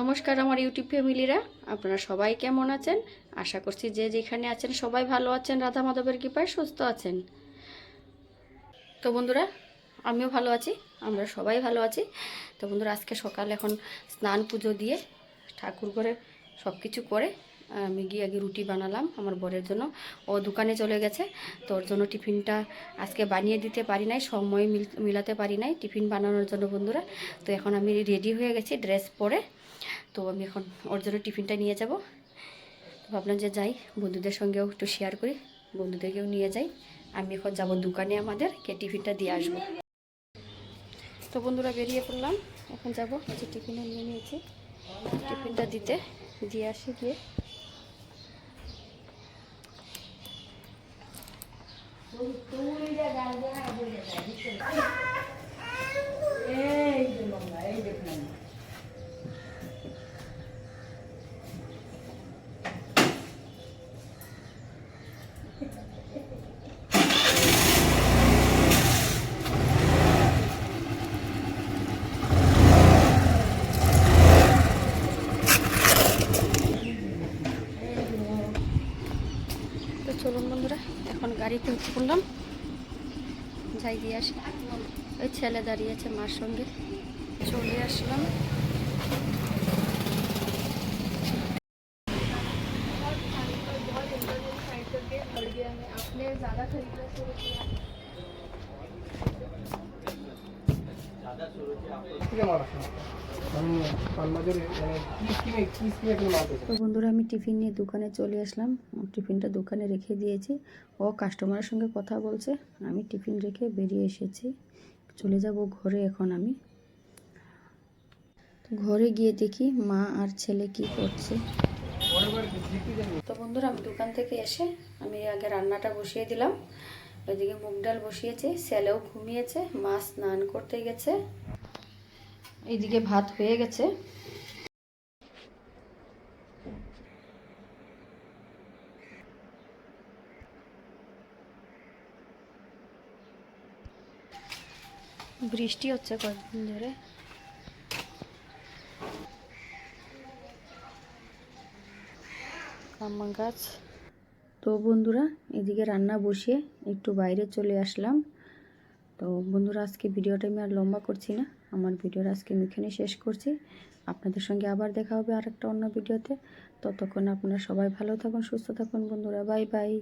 নমস্কার আমার ইউটিউব ফ্যামিলিরা, আপনারা সবাই কেমন আছেন? আশা করছি যে যেখানে আছেন সবাই ভালো আছেন, রাধা মাধবের কৃপায় সুস্থ আছেন। তো বন্ধুরা, আমিও ভালো আছি, আমরা সবাই ভালো আছি। তো বন্ধুরা, আজকে সকাল এখন স্নান পুজো দিয়ে ঠাকুর ঘরে সব কিছু করে আমি গিয়ে আগে রুটি বানালাম আমার বরের জন্য। ও দোকানে চলে গেছে। তো ওর জন্য টিফিনটা আজকে বানিয়ে দিতে পারি নাই, সময় মিল- মিলাতে পারি নাই টিফিন বানানোর জন্য বন্ধুরা। তো এখন আমি রেডি হয়ে গেছি ড্রেস পরে। তো আমি এখন ওর জন্য টিফিনটা নিয়ে যাব। তো ভাবলাম যে যাই, বন্ধুদের সঙ্গেও একটু শেয়ার করি, বন্ধুদেরকেও নিয়ে যাই। আমি এখন যাব দোকানে আমাদের কে টিফিনটা দিয়ে আসব। তো বন্ধুরা বেরিয়ে পড়লাম, এখন যাব যে টিফিনে নিয়ে নিয়েছি। টিফিনটা দিতে, দিয়ে আসি গিয়ে। तो उलझा जाल जो है वो लेता है চলুন বন্ধুরা, এখন গাড়িতে উঠে পড়লাম যাই দিয়ে আসি। ওই ছেলে দাঁড়িয়েছে মার সঙ্গে। চলে আসলাম। থেকে মারা মানে তো বন্ধুরা, আমি টিফিন নিয়ে দোকানে চলে আসলাম। টিফিনটা দোকানে রেখে দিয়েছি। ও কাস্টমারের সঙ্গে কথা বলছে। আমি টিফিন রেখে বেরিয়ে এসেছি। চলে যাব ঘরে এখন আমি। ঘরে গিয়ে দেখি মা আর ছেলে কি করছে। তো বন্ধুরা, আমি দোকান থেকে এসে আমি আগে রান্নাটা বসিয়ে দিলাম। ওইদিকে মুগ ডাল বসিয়েছি ছেলেও ঘুমিয়েছে। মা স্নান করতে গেছে। এইদিকে ভাত হয়ে গেছে। বৃষ্টি হচ্ছে কয়েকদিন ধরে। গাছ। তো বন্ধুরা, এদিকে রান্না বসিয়ে একটু বাইরে চলে আসলাম। তো বন্ধুরা, আজকে ভিডিওটা আমি আর লম্বা করছি না। আমার ভিডিওটা আজকে আমি এখানে শেষ করছি। আপনাদের সঙ্গে আবার দেখা হবে আর একটা অন্য ভিডিওতে। ততক্ষণ আপনারা সবাই ভালো থাকুন, সুস্থ থাকুন বন্ধুরা। Bye bye.